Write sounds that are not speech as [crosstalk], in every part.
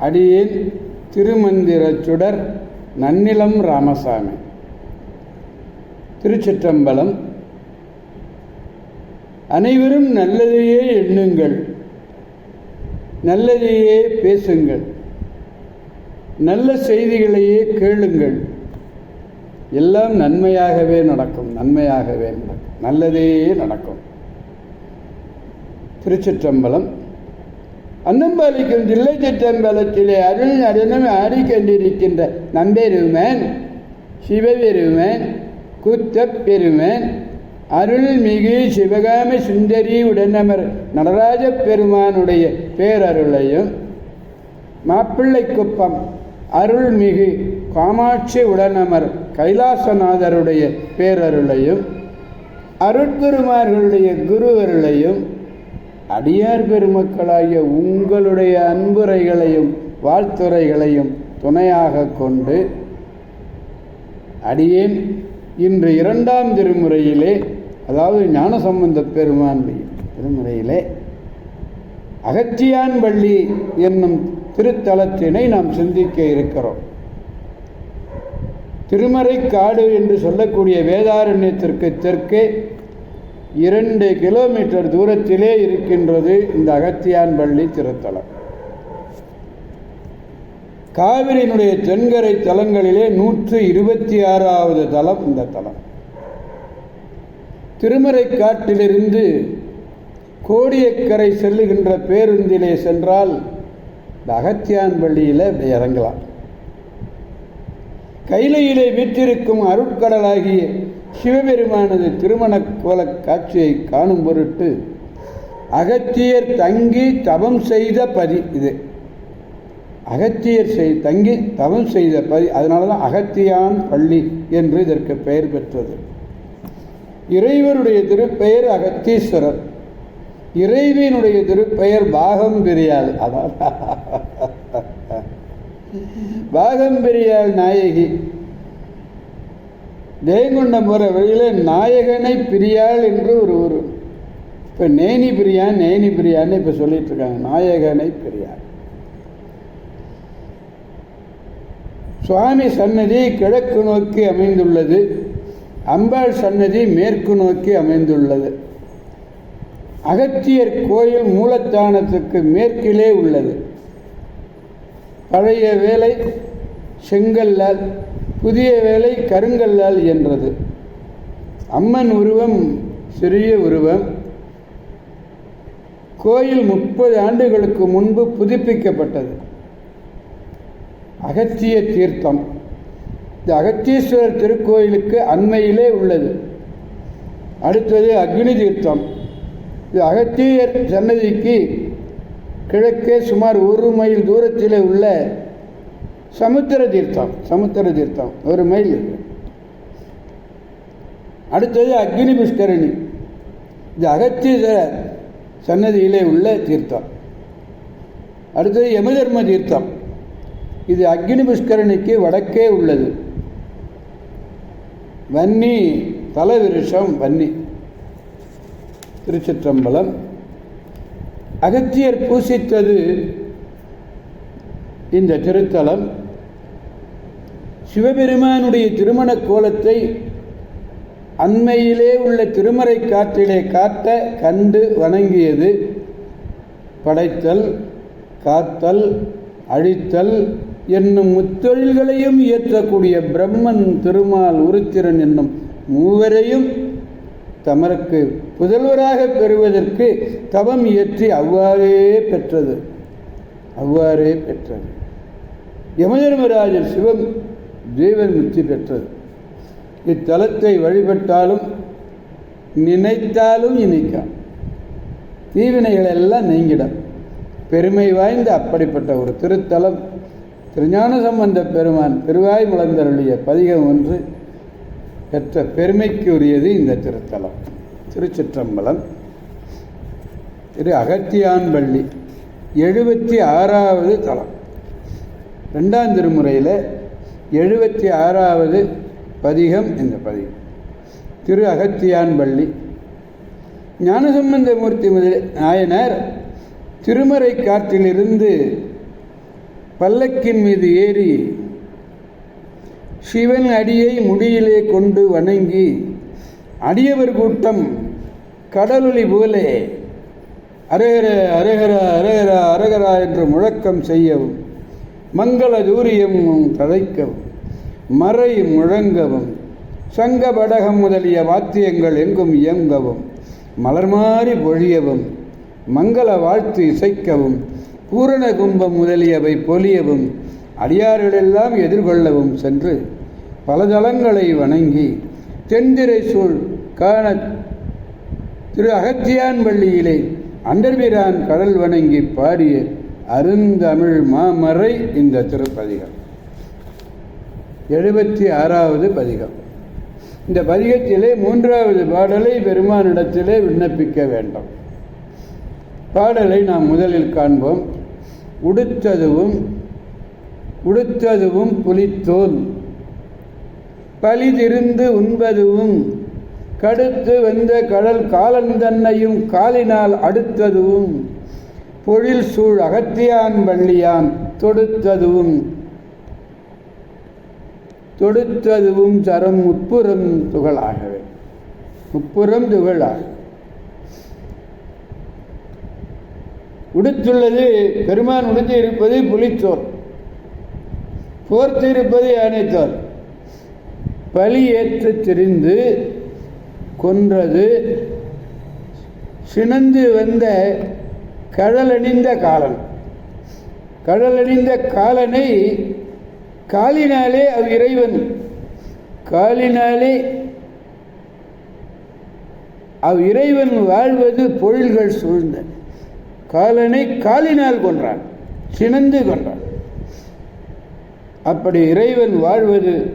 அடியேன் திருமந்திரச்சுடர் நன்னிலம் ராமசாமி. திருச்சிற்றம்பலம். அனைவரும் நல்லதையே எண்ணுங்கள். நல்லதையே பேசுங்கள். நல்ல செய்திகளையே கேளுங்கள். எல்லாம் நன்மையாகவே நடக்கும் நன்மையாகவே நடக்கும். நல்லதே நடக்கும். திருச்சிற்றம்பலம். அன்னம்பாலிக்கும் தில்லை சிற்றம்பலத்திலே அருள் நடனம் ஆடிக்கொண்டிருக்கின்ற நம்பெருமன் சிவபெருமன் கூத்தப் பெருமன் அருள்மிகு சிவகாம சுந்தரி உடனமர் நடராஜ பெருமானுடைய பேரருளையும் மாப்பிள்ளை குப்பம் அருள்மிகு காமாட்சி உடனமர் கைலாசநாதருடைய பேரருளையும் அருட்குருமார்களுடைய குருவருளையும் அடியார் பெருமக்களாகிய உங்களுடைய அன்புரைகளையும் வாழ்த்துறைகளையும் துணையாக கொண்டு அடியேன். இன்று இரண்டாம் திருமுறையிலே அதாவது ஞானசம்பந்த பெருமானுடைய திருமுறையிலே அகத்தியான் பள்ளி என்னும் திருத்தலத்தினை நாம் சிந்திக்க இருக்கிறோம். திருமறை காடு என்று சொல்லக்கூடிய வேதாரண்யத்திற்கு தெற்கே இரண்டு கிலோமீட்டர் தூரத்திலே இருக்கின்றது இந்த அகத்தியான் பள்ளி திருத்தலம். காவிரியினுடைய தென்கரை தலங்களிலே நூற்று இருபத்தி ஆறாவது தலம் இந்த தலம். திருமறை காட்டிலிருந்து கோடியக்கரை செல்லுகின்ற பேருந்திலே சென்றால் இந்த அகத்தியான் பள்ளியில் இப்படி இறங்கலாம். கைலையிலே வீற்றிருக்கும் அருட்கடலாகிய சிவபெருமானது திருமண கோல காட்சியை காணும் பொருட்டு அகத்தியர் தங்கி தவம் செய்த பதி இது. அகத்தியர் செய் தங்கி தவம் செய்த பதி அதனால தான் அகத்தியான் பள்ளி என்று இதற்கு பெயர் பெற்றது. இறைவருடைய திருப்பெயர் அகத்தீஸ்வரர். இறைவியினுடைய திருப்பெயர் பாகம் பிரியாள். அதான். [laughs] பாகம் பிரியாள் நாயகி. ஜெயங்கொண்டம் போகிற வழியில் நாயகனை பிரியாள் என்று ஒரு ஊர். இப்போ நேனி பிரியான் நேனி பிரியான்னு இப்போ சொல்லிட்டு இருக்காங்க. நாயகனை பிரியாள். சுவாமி சன்னதி கிழக்கு நோக்கி அமைந்துள்ளது. அம்பாள் சன்னதி மேற்கு நோக்கி அமைந்துள்ளது. அகத்தியர் கோயில் மூலத்தானத்துக்கு மேற்கிலே உள்ளது. பழைய வேலை செங்கல்லால் புதிய வேலை கருங்கல்லால் என்றது. அம்மன் உருவம் சிறிய உருவம். கோயில் முப்பது ஆண்டுகளுக்கு முன்பு புதுப்பிக்கப்பட்டது. அகத்திய தீர்த்தம். இந்த அகத்தீஸ்வரர் திருக்கோயிலுக்கு அண்மையிலே உள்ளது. அடுத்தது அக்னி தீர்த்தம். இது அகத்தியர் சன்னதிக்கு கிழக்கே சுமார் ஒரு மைல் தூரத்தில் உள்ள சமுத்திர தீர்த்தம் சமுத்திர தீர்த்தம். ஒரு மைல் அடுத்தது அக்னி புஷ்கரணி இது அகத்தீஸ்வரர் சன்னதியிலே உள்ள தீர்த்தம். அடுத்தது யமதர்ம தீர்த்தம். இது அக்னி புஷ்கரணிக்கு வடக்கே உள்ளது. வன்னி தலவிருஷம் வன்னி. திருச்சிற்றம்பலம். அகத்தியர் பூசித்தது இந்த திருத்தலம். சிவபெருமானுடைய திருமண கோலத்தை அண்மையிலே உள்ள திருமறை காற்றிலே காட்ட கண்டு வணங்கியது. படைத்தல் காத்தல் அழித்தல் என்னும் முத்தொழில்களையும் இயற்றக்கூடிய பிரம்மன் திருமால் உருத்திரன் என்னும் மூவரையும் தமருக்கு புதல்வராக பெறுவதற்கு தவம் இயற்றி அவ்வாறே பெற்றது. அவ்வாறே பெற்றது. யமதர்மராஜர் சிவம் ஜீவன் முக்தி பெற்றது. இத்தலத்தை வழிபட்டாலும் நினைத்தாலும் இனிக்கும். தீவினைகள் எல்லாம் நீங்கிடும். பெருமை வாய்ந்த அப்படிப்பட்ட ஒரு திருத்தலம் திருஞான சம்பந்த பெருமான் திருவாய் மலர்ந்தருளிய பதிகம் ஒன்று பெற்ற பெருமைக்குரியது இந்த திருத்தலம். திருச்சிற்றம்பலம். திரு அகத்தியான்பள்ளி எழுபத்தி ஆறாவது தலம். ரெண்டாம் திருமுறையில் எழுபத்தி ஆறாவது பதிகம் இந்த பதிகம். திரு அகத்தியான் பள்ளி. மூர்த்தி முதல் நாயனார் திருமறை காற்றிலிருந்து பல்லக்கின் மீது ஏறி சிவன் அடியை முடியிலே கொண்டு வணங்கி அடியவர் கூட்டம் கடலொளி போலே அரகர அரகர அரகர அரகரா என்று முழக்கம் செய்யவும் மங்கள தூரியமும் ததைக்கவும் மறை முழங்கவும் சங்க படகம் முதலிய வாத்தியங்கள் எங்கும் இயங்கவும் மலர்மாறி பொழியவும் மங்கள வாழ்த்து இசைக்கவும் பூரண கும்பம் முதலியவை பொலியவும் அடியார்களெல்லாம் எதிர்கொள்ளவும் சென்று பல தலங்களை வணங்கி தென்திரை சூழ் காண திரு அகத்தியான் பள்ளியிலே அண்டர்பிரான் கடல் வணங்கி பாடிய அருந்தமிழ் மாமறை இந்த திருப்பதிகம். எழுபத்தி ஆறாவது பதிகம். இந்த பதிகத்திலே மூன்றாவது பாடலை பெருமானிடத்திலே விண்ணப்பிக்க வேண்டும். பாடலை நாம் முதலில் காண்போம். உடுத்ததுவும் உடுத்ததுவும் புலித்தோல். பலிதிருந்து உண்பதுவும் கடுத்து வந்த கடல் காலந்தன்னையும் காலினால் அடுத்ததுவும். பொழில் சூழ் அகத்தியான் வள்ளியான் தொடுத்ததுவும் தொடுத்ததுவும் தரும் முப்புறம் துகளாகவே. முப்புறம் துகளாக. உடுத்துள்ளது பெருமான் உடுத்தி இருப்பது புலித்தோர் போர்த்து இருப்பது யானைத்தோர் பலி ஏற்று திரிந்து கொன்றது சினந்து வந்த கடலணிந்த காலன். கடலணிந்த காலனை காலினாலே அவ் இறைவன். காலினாலே அவ் இறைவன் வாழ்வது பொழில்கள் சூழ்ந்த. காலனை காலினால் கொன்றான் சினந்து கொன்றான். அப்படி இறைவன் வாழ்வது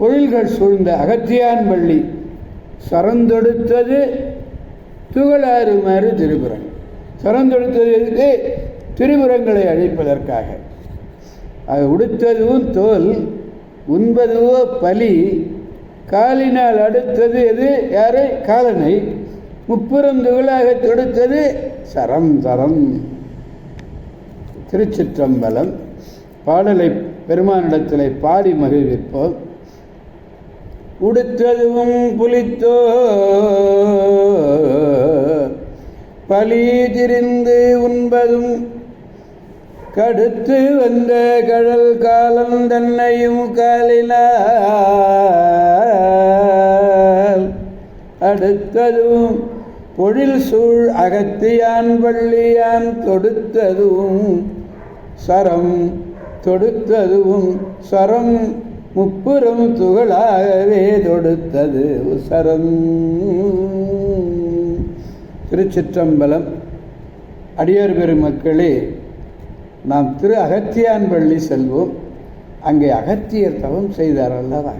பொழில்கள் சூழ்ந்த அகத்தியான் பள்ளி. சரந்தொடுத்தது துகளாறுமாறு திருக்குறள். சரந்தொடுத்தது எதுக்கு? திரிபுரங்களை அழிப்பதற்காக. அது உடுத்ததுவும் தோல் உண்பதுவோ பலி காலினால் அடுத்தது எது? யாரை? காலனை. முப்புறம் துகளாக தொடுத்தது சரம் சரம். திருச்சிற்றம்பலம். பாடலை பெருமானிடத்தில் பாடி மகிழ்விப்போம். உடுத்ததுவும் புலித்தோ பலி திரிந்து உண்பதும் கடுத்து வந்த கடல் காலம் தன்னையும் காலினால் அடுத்ததும் பொழில் சூழ் அகத்தியான் பள்ளியான் தொடுத்ததும் சரம் தொடுத்ததும் சரம் முப்புறம் துகளாகவே தொடுத்தது சரம். திருச்சிற்றம்பலம் அடியார் பெருமக்களே நாம் திரு அகத்தியான் பள்ளி செல்வோம். அங்கே அகத்தியர் தவம் செய்தார் அல்லவா?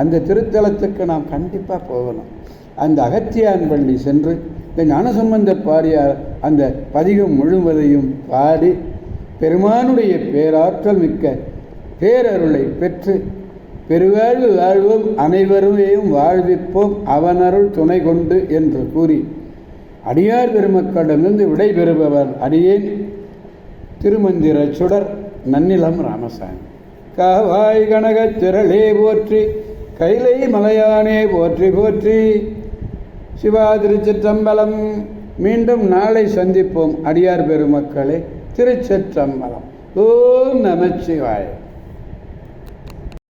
அந்த திருத்தலத்துக்கு நாம் கண்டிப்பாக போகணும். அந்த அகத்தியான் பள்ளி சென்று இந்த ஞானசம்பந்த பாடியார் அந்த பதிகம் முழுவதையும் பாடி பெருமானுடைய பேராற்றல் மிக்க பேரருளை பெற்று பெருவாழ்வு வாழ்வோம் அனைவரையும் வாழ்விப்போம் அவனருள் துணை கொண்டு என்று கூறி அடியார் பெருமக்களிடமிருந்து விடைபெறுபவர் அடியேன் திருமந்திர சுடர் நன்னிலம் ராமசாமி. காவாய் கனகத் திரளே போற்றி கைலை மலையானே போற்றி போற்றி. சிவா திருச்சிற்றம்பலம் மீண்டும் நாளை சந்திப்போம் அடியார் பெருமக்களே திருச்சிற்றம்பலம். ஓம் நமச்சிவாய